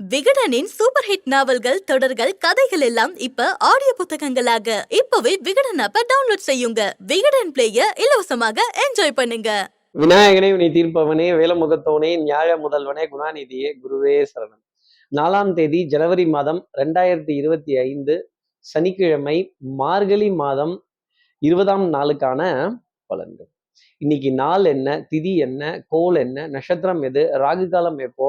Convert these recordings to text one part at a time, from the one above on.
விகடனின் super hit நாவல்கள் தொடர்கள் கதைகள் எல்லாம் இப்ப ஆடியோ புத்தகங்களாக. இப்பவே விகடன் ஆப்ப டவுன்லோட் செய்யுங்க. விகடன் பிளேய இலவசமாக என்ஜாய் பண்ணுங்க. விநாயகனே வினை தீர்ப்பவனே வேலமுகத்தோனே ஞாழ முதல்வனே குணாநிதியே குருவே சரணம். நாலாம் தேதி ஜனவரி மாதம் ரெண்டாயிரத்தி இருபத்தி ஐந்து சனிக்கிழமை மார்கழி மாதம் இருபதாம் நாளுக்கான பலன்கள். இன்னைக்கு நாள் என்ன திதி என்ன கோல் என்ன நட்சத்திரம் எது ராகு காலம் எப்போ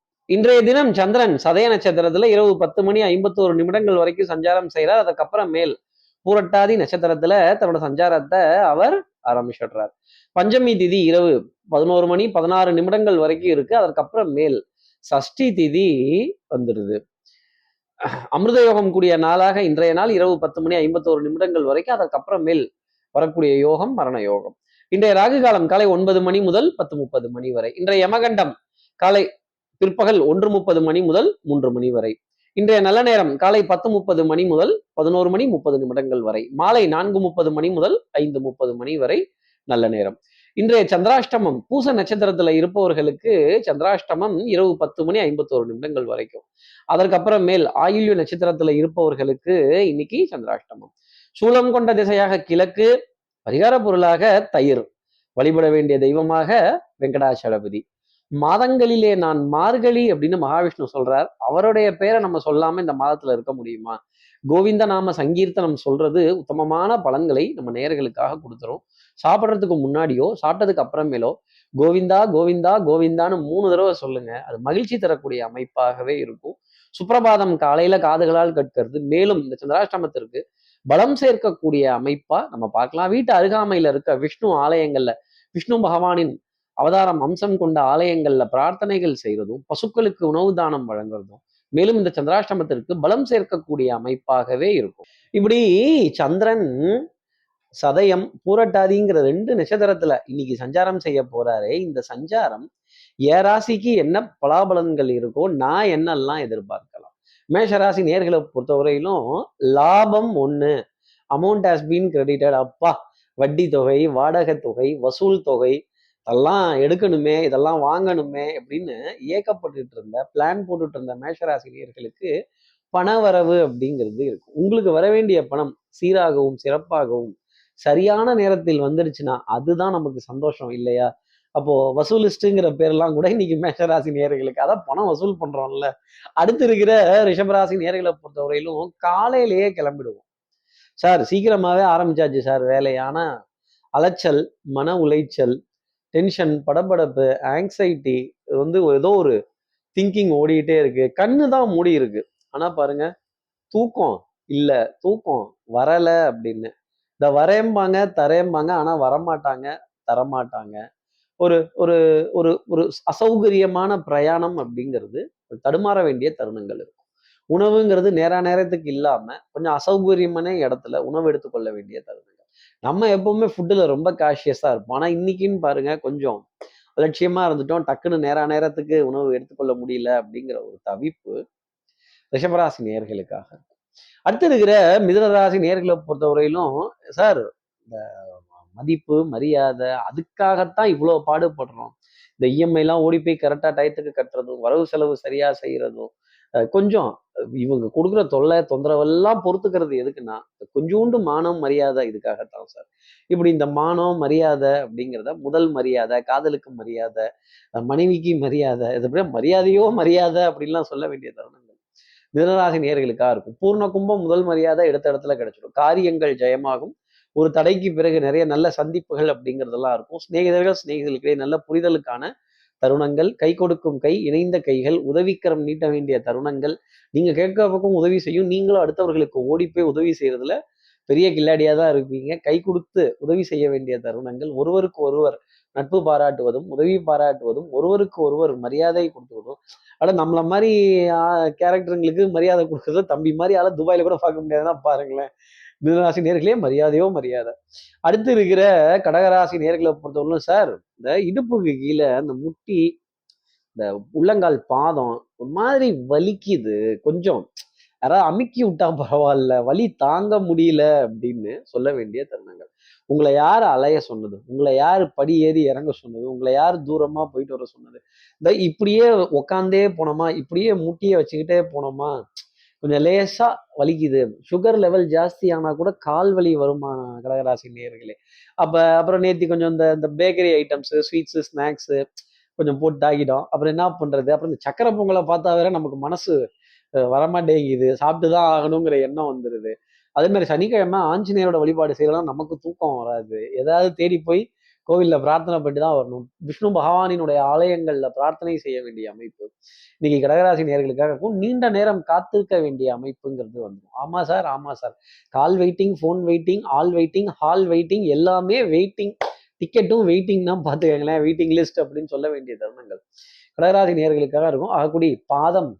இன்றைய தினம் சந்திரன் சதய நட்சத்திரத்துல இரவு பத்து மணி ஐம்பத்தோரு நிமிடங்கள் வரைக்கும் சஞ்சாரம் செய்கிறார் அதுக்கப்புறம் மேல் பூரட்டாதி நட்சத்திரத்துல தன்னோட சஞ்சாரத்தை அவர் ஆரம்பிச்சிடுறார். பஞ்சமி திதி இரவு பதினோரு மணி பதினாறு நிமிடங்கள் வரைக்கும் இருக்கு. அதற்கப்புறம் மேல் சஷ்டி திதி வந்துடுது. அமிர்த யோகம் கூடிய நாளாக இன்றைய நாள் இரவு பத்து மணி ஐம்பத்தோரு நிமிடங்கள் வரைக்கும் அதற்கப்புறம் மேல் வரக்கூடிய யோகம் மரண யோகம். இன்றைய ராகு காலம் காலை ஒன்பது மணி முதல் பத்து முப்பது மணி வரை. இன்றைய யமகண்டம் காலை பிற்பகல் ஒன்று முப்பது மணி முதல் மூன்று மணி வரை. இன்றைய நல்ல நேரம் காலை பத்து முப்பது மணி முதல் பதினோரு மணி முப்பது நிமிடங்கள் வரை. மாலை நான்கு முப்பது மணி முதல் ஐந்து முப்பது மணி வரை நல்ல நேரம். இன்றைய சந்திராஷ்டமம் பூச நட்சத்திரத்துல இருப்பவர்களுக்கு சந்திராஷ்டமம் இரவு பத்து மணி ஐம்பத்தோரு நிமிடங்கள் வரைக்கும். அதற்கப்புறம் மேல் ஆயுள்ய நட்சத்திரத்துல இருப்பவர்களுக்கு இன்னைக்கு சந்திராஷ்டமம். சூலம் கொண்ட திசையாக கிழக்கு பரிகார பொருளாக தயிர். வழிபட வேண்டிய தெய்வமாக வெங்கடாச்சலபதி மாதங்களிலே நான் மார்கழி அப்படின்னு மகாவிஷ்ணு சொல்றார். அவருடைய பேரை நம்ம சொல்லாம இந்த மாதத்துல இருக்க முடியுமா? கோவிந்த நாம சங்கீர்த்தனம் சொல்றது உத்தமமான பலன்களை நம்ம நேர்களுக்காக கொடுத்துரும். சாப்பிட்றதுக்கு முன்னாடியோ சாப்பிட்டதுக்கு அப்புறமேலோ கோவிந்தா கோவிந்தா கோவிந்தான்னு மூணு தடவை சொல்லுங்க. அது மகிழ்ச்சி தரக்கூடிய அமைப்பாகவே இருக்கும். சுப்பிரபாதம் காலையில காதுகளால் கற்கிறது மேலும் இந்த சந்திராஷ்டமத்திற்கு பலம் சேர்க்கக்கூடிய அமைப்பா நம்ம பார்க்கலாம். வீட்டு அருகாமையில இருக்க விஷ்ணு ஆலயங்கள்ல விஷ்ணு பகவானின் அவதாரம் அம்சம் கொண்ட ஆலயங்கள்ல பிரார்த்தனைகள் செய்யறதும் பசுக்களுக்கு உணவு தானம் வழங்குறதும் மேலும் இந்த சந்திராஷ்டமத்திற்கு பலம் சேர்க்கக்கூடிய அமைப்பாகவே இருக்கும். இப்படி சந்திரன் சதயம் பூரட்டாதிங்கிற ரெண்டு நட்சத்திரத்துல இன்னைக்கு சஞ்சாரம் செய்ய போறாரே இந்த சஞ்சாரம் ஏ ராசிக்கு என்ன பலாபலன்கள் இருக்கோ நான் என்னெல்லாம் எதிர்பார்க்கலாம்? மேஷராசி நேர்களை பொறுத்தவரையிலும் லாபம் ஒண்ணு. அமௌண்ட் ஹாஸ் பீன் கிரெடிட்டட் அப்பா வட்டி தொகை வாடகை தொகை வசூல் தொகை இதெல்லாம் எடுக்கணுமே இதெல்லாம் வாங்கணுமே அப்படின்னு ஏக்கப்பட்டுட்டு இருந்த பிளான் போட்டுட்டு இருந்த மேஷராசினியர்களுக்கு பண வரவு அப்படிங்கிறது இருக்கும். உங்களுக்கு வர வேண்டிய பணம் சீராகவும் சிறப்பாகவும் சரியான நேரத்தில் வந்துருச்சுன்னா அதுதான் நமக்கு சந்தோஷம் இல்லையா? அப்போ வசூலிஸ்ட்டுங்கிற பேர்லாம் கூட இன்னைக்கு மேஷராசி நேர்களுக்கு அதான் பணம் வசூல் பண்றோம்ல. அடுத்து இருக்கிற ரிஷபராசி நேர்களை பொறுத்தவரையிலும் காலையிலேயே கிளம்பிடுவோம். சார் சீக்கிரமாவே ஆரம்பிச்சாச்சு சார் வேலையான அலைச்சல் மன உளைச்சல் டென்ஷன் படபடப்பு ஆங்ஸைட்டி வந்து ஏதோ ஒரு திங்கிங் ஓடிக்கிட்டே இருக்கு. கண்ணு தான் மூடி இருக்கு. ஆனா பாருங்க தூக்கம் இல்லை தூக்கம் வரலை அப்படின்னு. இந்த வரையம்பாங்க தரேம்பாங்க ஆனா வரமாட்டாங்க தரமாட்டாங்க. ஒரு ஒரு ஒரு ஒரு அசௌகரியமான பிரயாணம் அப்படிங்கிறது தடுமாற வேண்டிய தருணங்கள் இருக்கும். உணவுங்கிறது நேரா நேரத்துக்கு இல்லாம கொஞ்சம் அசௌகரியமான இடத்துல உணவு எடுத்துக்கொள்ள வேண்டிய தருணங்கள். நம்ம எப்பவுமே ஃபுட்டுல ரொம்ப காஷியஸா இருப்போம். ஆனா இன்னைக்குன்னு பாருங்க கொஞ்சம் அலட்சியமா இருந்துட்டோம் டக்குன்னு நேரா நேரத்துக்கு உணவு எடுத்துக்கொள்ள முடியல அப்படிங்கிற ஒரு தவிப்பு ரிஷபராசி நேர்களுக்காக. அடுத்து இருக்கிற மிதனராசி நேர்களை பொறுத்தவரையிலும் சார் இந்த மதிப்பு மரியாதை அதுக்காகத்தான் இவ்வளோ பாடுபடுறோம். இந்த இஎம்ஐலாம் ஓடி போய் கரெக்டாக டயத்துக்கு கட்டுறதும் வரவு செலவு சரியா செய்யறதும் கொஞ்சம் இவங்க கொடுக்குற தொல்லை தொந்தரவெல்லாம் பொறுத்துக்கிறது எதுக்குன்னா கொஞ்சோண்டு மானம் மரியாதை இதுக்காகத்தான் சார். இப்படி இந்த மானம் மரியாதை அப்படிங்கிறத முதல் மரியாதை காதலுக்கு மரியாதை மனைவிக்கு மரியாதை இது மரியாதையோ மரியாதை அப்படின்லாம் சொல்ல வேண்டிய தருணங்கள். மிதனராக நேர்களுக்காக இருக்கும். பூர்ண கும்பம் முதல் மரியாதை எடுத்த இடத்துல கிடைச்சிடும் காரியங்கள் ஜெயமாகும். ஒரு தடைக்கு பிறகு நிறைய நல்ல சந்திப்புகள் அப்படிங்கிறதெல்லாம் இருக்கும். சிநேகிதர்கள் சிநேகிதர்களுக்கிடையே நல்ல புரிதலுக்கான தருணங்கள் கை கொடுக்கும் கை இணைந்த கைகள் உதவிக்கரம் நீட்ட வேண்டிய தருணங்கள். நீங்க கேட்க பக்கம் உதவி செய்யும். நீங்களும் அடுத்தவர்களுக்கு ஓடி போய் உதவி செய்யறதுல பெரிய கில்லாடியா தான் இருப்பீங்க. கை கொடுத்து உதவி செய்ய வேண்டிய தருணங்கள். ஒருவருக்கு ஒருவர் நட்பு பாராட்டுவதும் உதவி பாராட்டுவதும் ஒருவருக்கு ஒருவர் மரியாதை கொடுத்துவதும். ஆனா நம்மள மாதிரி கேரக்டருங்களுக்கு மரியாதை கொடுக்குறது தம்பி மாதிரி ஆள துபாயில கூட பார்க்க முடியாதுன்னா பாருங்களேன். மிதனராசி நேர்களே மரியாதையோ மரியாதை. அடுத்து இருக்கிற கடகராசி நேர்களை பொறுத்தவரைக்கும் சார் இந்த இடுப்புக்கு கீழே அந்த முட்டி இந்த உள்ளங்கால் பாதம் ஒரு மாதிரி வலிக்குது. கொஞ்சம் யாராவது அமுக்கி விட்டா பரவாயில்ல வலி தாங்க முடியல அப்படின்னு சொல்ல வேண்டிய தருணங்கள். உங்களை யார் அலைய சொன்னது? உங்களை யார் படி ஏறி இறங்க சொன்னது? உங்களை யார் தூரமா போயிட்டு வர சொன்னது? இந்த இப்படியே உக்காந்தே போனோமா? இப்படியே முட்டியை வச்சுக்கிட்டே போனோமா? கொஞ்சம் லேசாக வலிக்குது. சுகர் லெவல் ஜாஸ்தி ஆனால் கூட கால் வலி வருமா கடகராசி நேர்களே அப்போ அப்புறம் நேற்று கொஞ்சம் இந்த இந்த பேக்கரி ஐட்டம்ஸு ஸ்வீட்ஸு ஸ்நாக்ஸு கொஞ்சம் போட்டு அப்புறம் என்ன பண்ணுறது அப்புறம் இந்த சக்கரை பொங்கலை பார்த்தா வேற நமக்கு மனசு வரமாட்டேங்குது. சாப்பிட்டு தான் ஆகணுங்கிற எண்ணம் வந்துடுது அதே மாதிரி சனிக்கிழமை ஆஞ்சநேயரோட வழிபாடு செய்யலாம் நமக்கு தூக்கம் வராது. ஏதாவது தேடி போய் கோவிலில் பிரார்த்தனை பண்ணிட்டு தான் வரணும். விஷ்ணு பகவானினுடைய ஆலயங்களில் பிரார்த்தனை செய்ய வேண்டிய அமைப்பு இன்னைக்கு கடகராசி நேர்களுக்காக இருக்கும். நீண்ட நேரம் காத்திருக்க வேண்டிய அமைப்புங்கிறது வந்துடும் ஆமாம் சார் ஆமாம் sir. Call waiting phone waiting all waiting hall waiting எல்லாமே வெயிட்டிங். டிக்கெட்டும் வெயிட்டிங் தான் பார்த்துக்கங்களேன் வெயிட்டிங் லிஸ்ட் அப்படின்னு சொல்ல வேண்டிய தருணங்கள். கடகராசி நேர்களுக்காக இருக்கும். ஆகக்கூடி பாதம்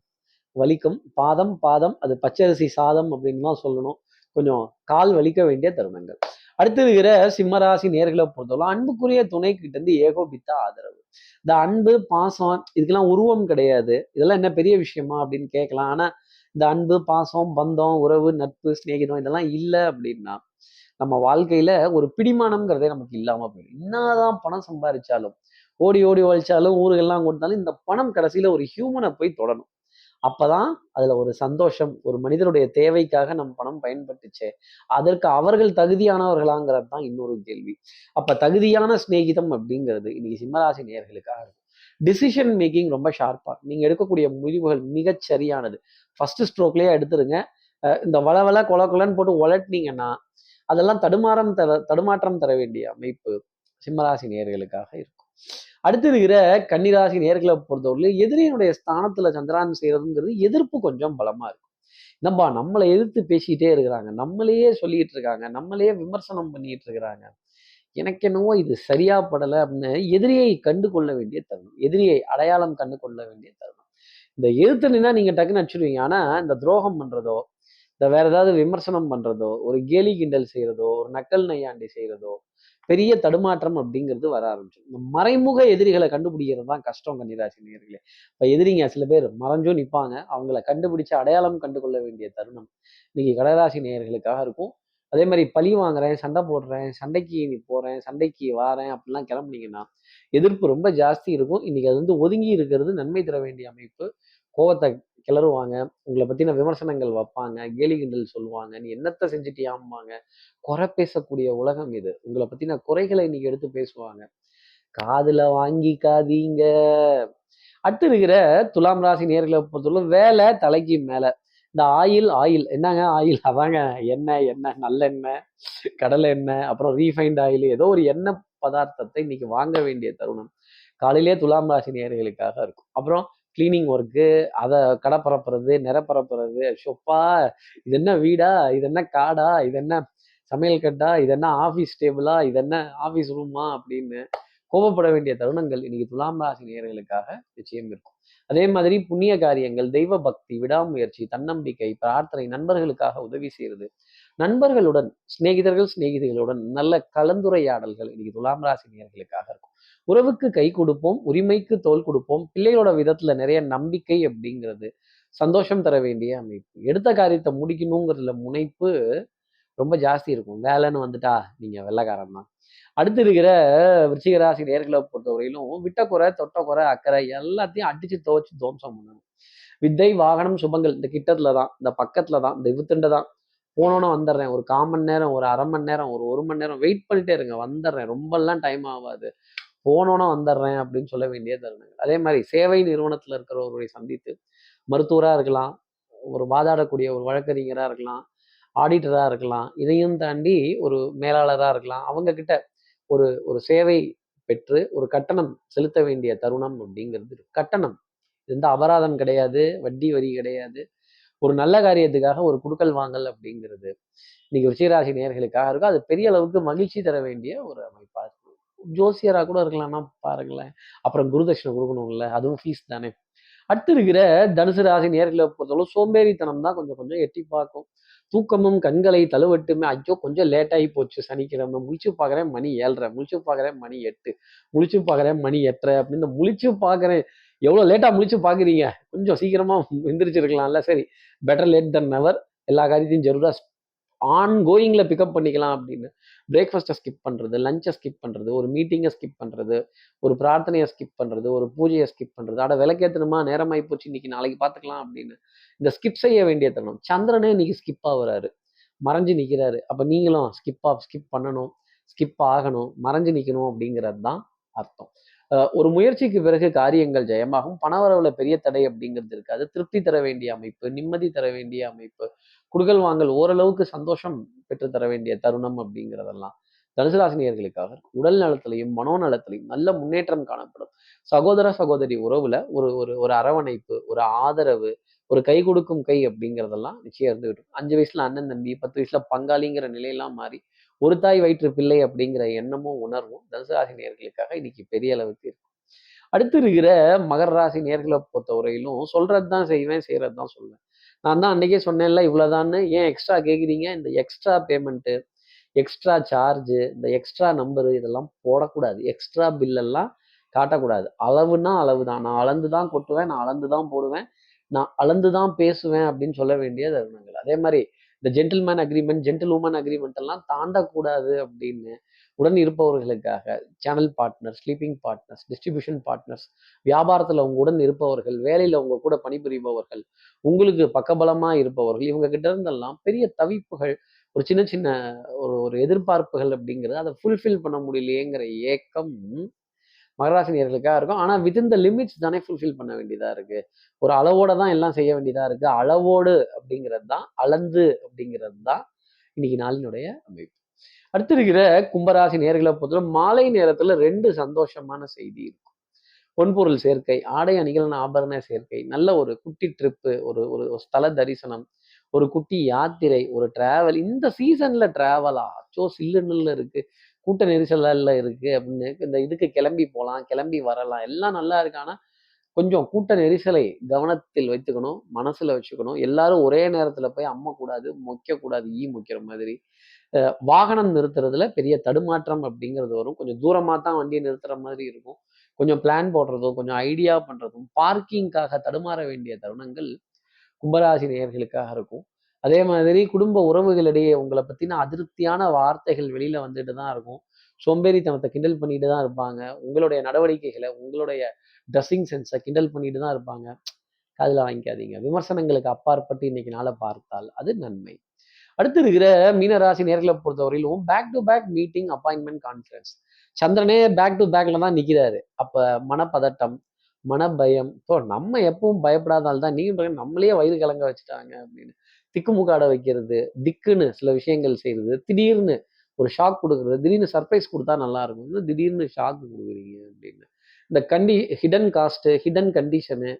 வலிக்கும். பாதம் பாதம் அது பச்சரிசி சாதம் அப்படின்னு தான் சொல்லணும். கொஞ்சம் கால் வலிக்க வேண்டிய தருணங்கள். அடுத்து இருக்கிற சிம்மராசி நேர்களை பொறுத்தவரை அன்புக்குரிய துணை கிட்ட இருந்து ஏகோபித்த ஆதரவு. இந்த அன்பு பாசம் இதுக்கெல்லாம் உருவம் கிடையாது. இதெல்லாம் என்ன பெரிய விஷயமா அப்படின்னு கேட்கலாம். ஆனா இந்த அன்பு பாசம் பந்தம் உறவு நட்பு சிநேகிதம் இதெல்லாம் இல்லை அப்படின்னா நம்ம வாழ்க்கையில ஒரு பிடிமானம்ங்கிறதே நமக்கு இல்லாம போயிடும். என்னதான் பணம் சம்பாதிச்சாலும் ஓடி ஓடி உழைச்சாலும் ஊருகெல்லாம் கொடுத்தாலும் இந்த பணம் கடைசியில ஒரு ஹியூமனை போய் தொடணும். அப்பதான் அதுல ஒரு சந்தோஷம் ஒரு மனிதனுடைய தேவைக்காக நம் பணம் பயன்பட்டுச்சு. அதற்கு அவர்கள் தகுதியானவர்களாங்கிறது தான் இன்னொரு கேள்வி. அப்ப தகுதியான சிநேகிதம் அப்படிங்கிறது இன்னைக்கு சிம்மராசி நேயர்களுக்காக இருக்கும். டிசிஷன் மேக்கிங் ரொம்ப ஷார்ப்பா நீங்க எடுக்கக்கூடிய முடிவுகள் மிகச் சரியானது. ஃபர்ஸ்ட் ஸ்ட்ரோக்லயே எடுத்துருங்க. இந்த வளவள கொல கொலன்னு போட்டு உலட்டினீங்கன்னா அதெல்லாம் தடுமாறம் தர தடுமாற்றம் தர வேண்டிய அமைப்பு சிம்மராசி நேயர்களுக்காக இருக்கும். அடுத்து இருக்கிற கன்னிராசி நேர்களை பொறுத்தவரையிலும் எதிரியினுடைய ஸ்தானத்துல சந்திரான் செய்யறதுங்கிறது எதிர்ப்பு கொஞ்சம் பலமா இருக்கும். என்னப்பா நம்மளை எதிர்த்து பேசிக்கிட்டே இருக்கிறாங்க. நம்மளையே சொல்லிட்டு இருக்காங்க. நம்மளையே விமர்சனம் பண்ணிட்டு இருக்கிறாங்க. எனக்கு என்னவோ இது சரியா படலை அப்படின்னு எதிரியை கண்டு கொள்ள வேண்டிய தருணம். எதிரியை அடையாளம் கண்டு கொள்ள வேண்டிய தருணம். இந்த எதிர்த்துனா நீங்க டக்குன்னு அடிச்சிடுவீங்க ஆனா இந்த துரோகம் பண்றதோ இந்த வேற ஏதாவது விமர்சனம் பண்றதோ ஒரு கேலி கிண்டல் செய்யறதோ ஒரு நக்கல் நையாண்டி செய்யறதோ பெரிய தடுமாற்றம் அப்படிங்கிறது வர ஆரம்பிச்சிடும் இந்த மறைமுக எதிரிகளை கண்டுபிடிக்கிறது தான் கஷ்டம் கன்னிராசி நேர்களே இப்போ எதிரிங்க சில பேர் மறைஞ்சும் நிற்பாங்க அவங்கள கண்டுபிடிச்சு அடையாளம் கண்டு கொள்ள வேண்டிய தருணம் இன்னைக்கு கடகராசி நேயர்களுக்காக இருக்கும். அதே மாதிரி பழி வாங்குறேன் சண்டை போடுறேன் சண்டைக்கு நீ போறேன் சண்டைக்கு வாரேன் அப்படிலாம் கிளம்புனீங்கன்னா எதிர்ப்பு ரொம்ப ஜாஸ்தி இருக்கும். இன்னைக்கு அது வந்து ஒதுங்கி இருக்கிறது நன்மை தர வேண்டிய அமைப்பு. கோவத்தை கிளறுவாங்க. உங்களை பத்தின விமர்சனங்கள் வைப்பாங்க. கேலி கிண்டல் சொல்லுவாங்க. நீ என்னத்த செஞ்சுட்டியாம்பாங்க? குறை பேசக்கூடிய உலகம் இது. உங்களை பத்தின குறைகளை இன்னைக்கு எடுத்து பேசுவாங்க. காதுல வாங்கிக்காதீங்க. அடுத்து இருக்கிற துலாம் ராசி நேர்களை பொறுத்தவரை வேலை தலைக்கு மேல. இந்த ஆயில் ஆயில். என்னங்க ஆயில்? அதாங்க எண்ணெய் எண்ணெய் நல்லெண்ணெய் கடலை எண்ணெய் அப்புறம் ரீஃபைண்ட் ஆயில் ஏதோ ஒரு எண்ணெய் பதார்த்தத்தை இன்னைக்கு வாங்க வேண்டிய தருணம். காலையிலேயே துலாம் ராசி நேர்களுக்காக இருக்கும். அப்புறம் கிளீனிங் ஒர்க்கு அதை கடை பரப்புறது நிற பரப்புறது ஷொப்பா இது என்ன வீடா இது என்ன காடா இது என்ன சமையல் கட்டா இது என்ன ஆஃபீஸ் டேபிளா இது என்ன ஆஃபீஸ் ரூமா அப்படின்னு கோபப்பட வேண்டிய தருணங்கள் இன்னைக்கு துலாம் ராசி நேயர்களுக்காக நிச்சயம் இருக்கும். அதே மாதிரி புண்ணிய காரியங்கள் தெய்வ பக்தி விடாமுயற்சி தன்னம்பிக்கை பிரார்த்தனை நண்பர்களுக்காக உதவி செய்யறது. நண்பர்களுடன் சிநேகிதர்கள் சிநேகிதிகளுடன் நல்ல கலந்துரையாடல்கள் இன்னைக்கு துலாம் ராசி நேயர்களுக்காக இருக்கும். உறவுக்கு கை கொடுப்போம் உரிமைக்கு தோல் கொடுப்போம் பிள்ளைகளோட விதத்துல நிறைய நம்பிக்கை அப்படிங்கிறது சந்தோஷம் தர வேண்டிய அமைப்பு. எடுத்த காரியத்தை முடிக்கணுங்கிறதுல முனைப்பு ரொம்ப ஜாஸ்தி இருக்கும். வேலைன்னு வந்துட்டா நீங்க வெள்ளைக்காரன் தான். அடுத்து இருக்கிற விருச்சிகராசி நேர்களை பொறுத்தவரையிலும் விட்டக்குறை தொட்டக்குறை குறை அக்கறை எல்லாத்தையும் அடிச்சு துவச்சு துவம்சம் பண்ணணும். வித்தை வாகனம் சுபங்கள் இந்த கிட்டத்துல தான் இந்த பக்கத்துல தான் இந்த இவுத்துண்ட தான். போனோன்னு வந்துடுறேன். ஒரு கால் மணி நேரம் ஒரு அரை மணி நேரம் ஒரு ஒரு மணி நேரம் வெயிட் பண்ணிட்டே இருங்க. வந்துடுறேன். ரொம்பலாம் டைம் ஆகாது. போனோன்னா வந்துடுறேன் அப்படின்னு சொல்ல வேண்டிய தருணங்கள். அதே மாதிரி சேவை நிறுவனத்துல இருக்கிறவர்களை சந்தித்து மருத்துவராக இருக்கலாம் ஒரு வாதாடக்கூடிய ஒரு வழக்கறிஞராக இருக்கலாம் ஆடிட்டராக இருக்கலாம் இதையும் தாண்டி ஒரு மேலாளராக இருக்கலாம். அவங்க கிட்ட ஒரு ஒரு சேவை பெற்று ஒரு கட்டணம் செலுத்த வேண்டிய தருணம் அப்படிங்கிறது கட்டணம். இது வந்து அபராதம் கிடையாது வட்டி வரி கிடையாது. ஒரு நல்ல காரியத்துக்காக ஒரு குடுக்கல் வாங்கல் அப்படிங்கிறது. இன்னைக்கு ரிஷிராசி நேர்களுக்காக இருக்கும் அது பெரிய அளவுக்கு மகிழ்ச்சி தர வேண்டிய ஒரு ஜோசியராக கூட இருக்கலாம்னா பாருங்களேன். அப்புறம் குருதட்சிணை கொடுக்கணும்ல அதுவும் ஃபீஸ் தானே. அடுத்து இருக்கிற தனுசு ராசி நேர்களை பொறுத்தவரை சோம்பேறித்தனம் தான் கொஞ்சம் கொஞ்சம் எட்டி பார்க்கும். தூக்கமும் கண்களை தழுவட்டுமே ஐயோ கொஞ்சம் லேட்டாகி போச்சு சனிக்கிழமை. முழிச்சு பார்க்குறேன் மணி ஏழரை. முழிச்சு பார்க்குறேன் மணி எட்டு. முழிச்சு பார்க்குறேன் மணி எட்டரை. அப்படின்னு முழிச்சு பார்க்குறேன். எவ்வளோ லேட்டாக முழிச்சு பார்க்குறீங்க? கொஞ்சம் சீக்கிரமாக எந்திரிச்சிருக்கலாம்ல சரி. பெட்டர் லேட் தன் நவர் எல்லா காரியத்தையும் ஜரூரா ஆன் கோயிங்கில் பிக்கப் பண்ணிக்கலாம் அப்படின்னு. பிரேக்ஃபாஸ்ட்டை ஸ்கிப் பண்ணுறது லஞ்சை ஸ்கிப் பண்ணுறது ஒரு மீட்டிங்கை ஸ்கிப் பண்ணுறது ஒரு பிரார்த்தனையை ஸ்கிப் பண்ணுறது ஒரு பூஜையை ஸ்கிப் பண்ணுறது அட விளக்கேற்றணுமா நேரமாகி போச்சு. இன்னைக்கு நாளைக்கு பார்த்துக்கலாம் அப்படின்னு. இந்த ஸ்கிப் செய்ய வேண்டிய தருணம். சந்திரனே இன்னைக்கு ஸ்கிப் ஆகுறாரு. மறைஞ்சு நிற்கிறாரு அப்போ நீங்களும் ஸ்கிப் ஆஃப் ஸ்கிப் பண்ணணும் ஸ்கிப் ஆகணும் மறைஞ்சு நிற்கணும் அப்படிங்கிறது தான் அர்த்தம் ஒரு முயற்சிக்கு பிறகு காரியங்கள் ஜெயமாகும். பணவரவுல பெரிய தடை அப்படிங்கிறது இருக்காது. திருப்தி தர வேண்டிய அமைப்பு நிம்மதி தர வேண்டிய அமைப்பு குடுக்கல் வாங்கல் ஓரளவுக்கு சந்தோஷம் பெற்றுத்தர வேண்டிய தருணம் அப்படிங்கிறதெல்லாம் தனுசு ராசினியர்களுக்காக உடல் நலத்திலையும் மனோநலத்திலையும் நல்ல முன்னேற்றம் காணப்படும். சகோதர சகோதரி உறவுல ஒரு ஒரு ஒரு அரவணைப்பு ஒரு ஆதரவு ஒரு கை கொடுக்கும் கை அப்படிங்கிறதெல்லாம் நிச்சயம் இருந்துகிட்டு அஞ்சு வயசுல அண்ணன் தம்பி பத்து வயசுல பங்காளிங்கிற நிலையெல்லாம் மாறி ஒரு தாய் வயிற்று பிள்ளை அப்படிங்கிற எண்ணமும் உணர்வும் தனுசு ராசி நேர்களுக்காக இன்னைக்கு பெரிய அளவுக்கு இருக்கும். அடுத்து இருக்கிற மகர ராசி நேர்களை பொறுத்தவரையிலும் சொல்றது தான் செய்வேன் செய்யறது தான் சொல்லுவேன் நான் தான் அன்றைக்கே சொன்னேன்ல இவ்வளோதான்னு ஏன் எக்ஸ்ட்ரா கேட்குறீங்க இந்த எக்ஸ்ட்ரா பேமெண்ட்டு எக்ஸ்ட்ரா சார்ஜு இந்த எக்ஸ்ட்ரா நம்பரு இதெல்லாம் போடக்கூடாது. எக்ஸ்ட்ரா பில்லெல்லாம் காட்டக்கூடாது. அளவுனா அளவு தான் நான் அளந்து தான் கொட்டுவேன் நான் அளந்து தான் போடுவேன் நான் அளந்து தான் பேசுவேன் அப்படின்னு சொல்ல வேண்டிய தருணங்கள் அதே மாதிரி இந்த gentleman agreement gentle woman agreement எல்லாம் தாண்டக்கூடாது அப்படின்னு உடன் இருப்பவர்களுக்காக channel partner sleeping partners distribution partners வியாபாரத்தில் உங்க உடன் இருப்பவர்கள் வேலையில் உங்க கூட பணிபுரிபவர்கள் உங்களுக்கு பக்கபலமாக இருப்பவர்கள் இவங்க கிட்ட இருந்தெல்லாம் பெரிய தவிப்புகள் ஒரு சின்ன சின்ன ஒரு ஒரு எதிர்பார்ப்புகள் அப்படிங்கிறது அதை ஃபுல்ஃபில் பண்ண முடியலையேங்கிற ஏக்கம் மகராசினியர்களுக்காக இருக்கும். ஆனால் வித்தின் த லிமிட்ஸ் தானே ஃபுல்ஃபில் பண்ண வேண்டியதாக இருக்கு. ஒரு அளவோடு தான் எல்லாம் செய்ய வேண்டியதாக இருக்கு. அளவோடு அப்படிங்கிறது தான் அளந்து அப்படிங்கிறது தான் இன்னைக்கு நாளினுடைய அமைப்பு. அடுத்து இருக்கிற கும்பராசி நேர்களை பொறுத்தவரை மாலை நேரத்துல ரெண்டு சந்தோஷமான செய்தி இருக்கும். பொன்பொருள் சேர்க்கை ஆடை அணிகலன் ஆபரண சேர்க்கை நல்ல ஒரு குட்டி ட்ரிப்பு ஒரு ஒரு ஸ்தல தரிசனம் ஒரு குட்டி யாத்திரை ஒரு டிராவல் இந்த சீசன்ல டிராவலா அச்சோ சில்லுன்னு இருக்கு. கூட்ட நெரிசலில் இருக்கு அப்படின்னு இந்த இதுக்கு கிளம்பி போகலாம் கிளம்பி வரலாம். எல்லாம் நல்லா இருக்கானா கொஞ்சம் கூட்ட நெரிசலை கவனத்தில் வைத்துக்கணும் மனசுல வச்சுக்கணும். எல்லாரும் ஒரே நேரத்துல போய் அம்ம கூடாது மொக்க கூடாது ஈ மொக்கிற மாதிரி வாகனம் நிறுத்துறதுல பெரிய தடுமாற்றம் அப்படிங்கிறது வரும். கொஞ்சம் தூரமாக தான் வண்டியை நிறுத்துற மாதிரி இருக்கும். கொஞ்சம் பிளான் போடுறதும் கொஞ்சம் ஐடியா பண்ணுறதும் பார்க்கிங்காக தடுமாற வேண்டிய தருணங்கள் கும்பராசி நேயர்களுக்காக இருக்கும். அதே மாதிரி குடும்ப உறவுகளிடையே உங்களை பற்றின அதிருப்தியான வார்த்தைகள் வெளியில் வந்துட்டு தான் இருக்கும். சோம்பேறித்தனத்தை கிண்டல் பண்ணிட்டு தான் இருப்பாங்க. உங்களுடைய நடவடிக்கைகளை உங்களுடைய ட்ரெஸ்ஸிங் சென்ஸை கிண்டல் பண்ணிட்டு தான் இருப்பாங்க. அதில் வாங்கிக்காதீங்க. விமர்சனங்களுக்கு அப்பாற்பட்டு இன்னைக்கு நாளை பார்த்தால் அது நன்மை. அடுத்து இருக்கிற மீனராசி நேர்களை பொறுத்தவரையிலும் back to back meeting appointment conference சந்திரனே back to பேக்ல தான் நிற்கிறாரு அப்போ மனப்பதட்டம் மனபயம் இப்போ நம்ம எப்பவும் பயப்படாதால் தான் நீங்க நம்மளே வயிறு கலங்க வச்சுட்டாங்க அப்படின்னு. திக்குமுக்காட வைக்கிறது திக்குன்னு சில விஷயங்கள் செய்யறது திடீர்னு ஒரு ஷாக் கொடுக்குறது திடீர்னு சர்ப்ரைஸ் கொடுத்தா நல்லா இருக்கும் திடீர்னு ஷாக் கொடுக்குறீங்க அப்படின்னு. இந்த கண்டி hidden cost hidden condition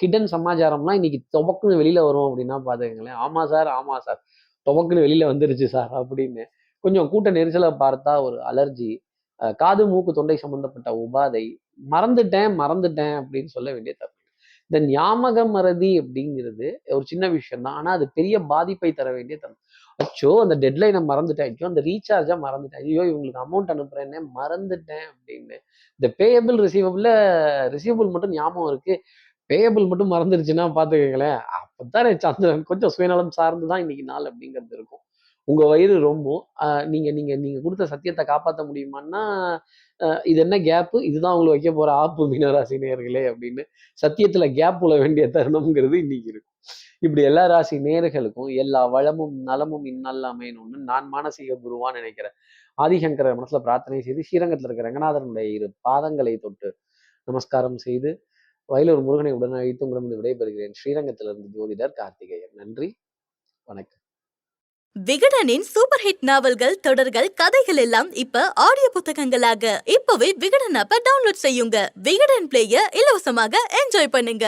hidden சமாச்சாரம்லாம் இன்னைக்கு துவக்குன்னு வெளியில் வரும் அப்படின்னா பார்த்துக்கங்களேன் ஆமாம் சார் ஆமாம் சார். துவக்குன்னு வெளியில வந்துருச்சு சார் அப்படின்னு. கொஞ்சம் கூட்ட நெரிசலை பார்த்தா ஒரு அலர்ஜி காது மூக்கு தொண்டை சம்பந்தப்பட்ட உபாதை மறந்துட்டேன் மறந்துட்டேன் அப்படின்னு சொல்ல வேண்டிய தப்பு. இந்த ஞாபக மறதி அப்படிங்கிறது ஒரு சின்ன விஷயம் தான். ஆனா அது பெரிய பாதிப்பை தர வேண்டிய தரும் அச்சோ அந்த டெட்லைனை மறந்துட்டேன். ஐயோ அந்த ரீசார்ஜை மறந்துட்டேன். ஐயோ இவங்களுக்கு அமௌண்ட் அனுப்புறேன்னே மறந்துட்டேன் அப்படின்னு. இந்த பேயபிள் ரிசீவபிளில் ரிசீவபிள் மட்டும் ஞாபகம் இருக்கு. பேயபிள் மட்டும் மறந்துருச்சுன்னா பார்த்துக்கங்களேன். அப்போதான் சந்திரன் கொஞ்சம் சுயநலம் சார்ந்து தான் இன்னைக்கு நாள் அப்படிங்கிறது இருக்கும். உங்க வயிறு ரொம்ப நீங்கள் நீங்க நீங்க நீங்க கொடுத்த சத்தியத்தை காப்பாற்ற முடியுமான்னா இது என்ன கேப்பு இதுதான் உங்களை வைக்க போற ஆப்பு மீனராசி நேயர்களே அப்படின்னு சத்தியத்துல கேப் உள்ள வேண்டிய தருணம்ங்கிறது இன்னைக்கு இருக்கும். இப்படி எல்லா ராசி நேர்களுக்கும் எல்லா வளமும் நலமும் இன்னல்ல அமையணும்னு நான் மானசீக குருவான்னு நினைக்கிறேன். ஆதிசங்கர மனசுல பிரார்த்தனை செய்து ஸ்ரீரங்கத்தில் இருக்கிற ரங்கநாதனுடைய இரு பாதங்களை தொட்டு நமஸ்காரம் செய்து வயலூர் முருகனை உடனழைத்து உங்களிடம் விடைபெறுகிறேன். ஸ்ரீரங்கத்திலிருந்து ஜோதிடர் கார்த்திகேயன். நன்றி வணக்கம். விகடனின் சூப்பர் ஹிட் நாவல்கள் தொடர்கள் கதைகள் எல்லாம் இப்ப ஆடியோ புத்தகங்களாக. இப்பவே விகடன் ஆப்ப டவுன்லோட் செய்யுங்க. விகடன் பிளேய இலவசமாக என்ஜாய் பண்ணுங்க.